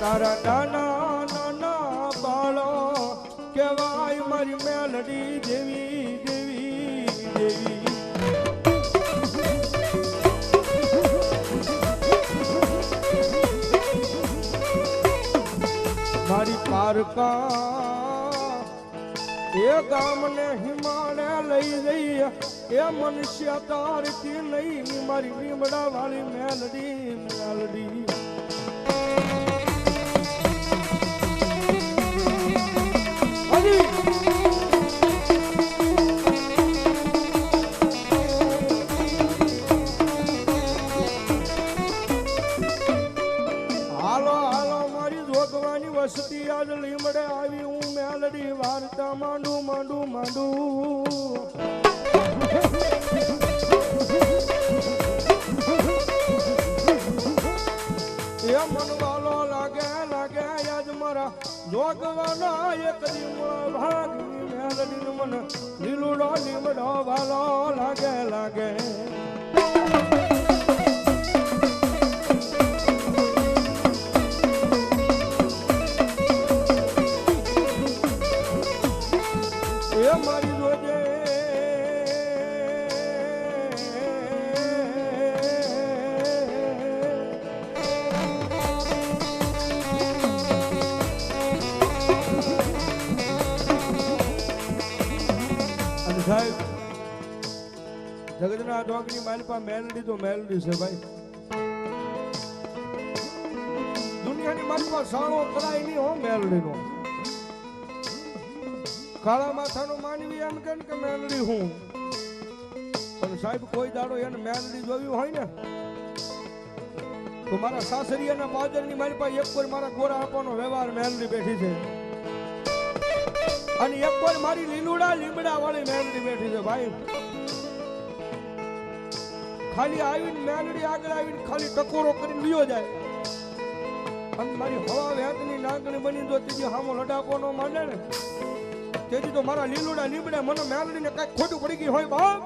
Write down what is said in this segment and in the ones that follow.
તારા નાના નાના બાળો કહેવાય મારી મેલડી દેવી દેવી દેવી. મારી પારકા એ ગામને હિમાલય લઈ જઈ એ મનુષ્ય તારતી નહીં મારી લીમડા વાળી મેલડી મેલડી. વસતી આજ લીમડે આવી હું મેલડી વાર્તા માંડું માંડું માંડું. એ મનવાલો લાગે લાગે આજ મારા. જોગવાના એક દીમડા ભાગની મેલડી મન લીલુડો લીમડો વાલો લાગે લાગે. એ મારી જોજે સાહેબ, જગતના ડોગની માલપા મેલડી તો મેલડી છે ભાઈ. દુનિયાની માલપા સાણો કરાય નહીં હો મેલડીનો. કાળા માથાનું માનવી એમ કે કે મેલડી હું? પણ સાહેબ, કોઈ દાડો એને મેલડી જોયું હોય ને, તો મારા સાસરી સાસરિયાના ની મારી પાસે એક કોઈ મારા ગોરા આપવાનો વ્યવહાર મેલડી બેઠી છે. અને એક કોઈ મારી લીલુડા લીમડા વાળી મેલડી બેઠી છે, ભાઈ. ખાલી આવીને મેલડી આગળ આવીને ખાલી ટકોરો કરીને લીયો જાય. અને મારી હવા વેતની નાગણી બની જો તીજી હામો લડાકો નો માંડે ને. તેથી તો મારા લીલુડા લીમડા મને મેલડીને કંઈક ખોટું પડી ગયું હોય, બાપ.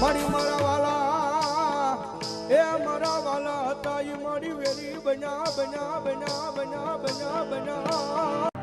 મારી મારા વાલા, એ મારા વાલા હતા એ મારી વેરી બના બના બના બના બના બના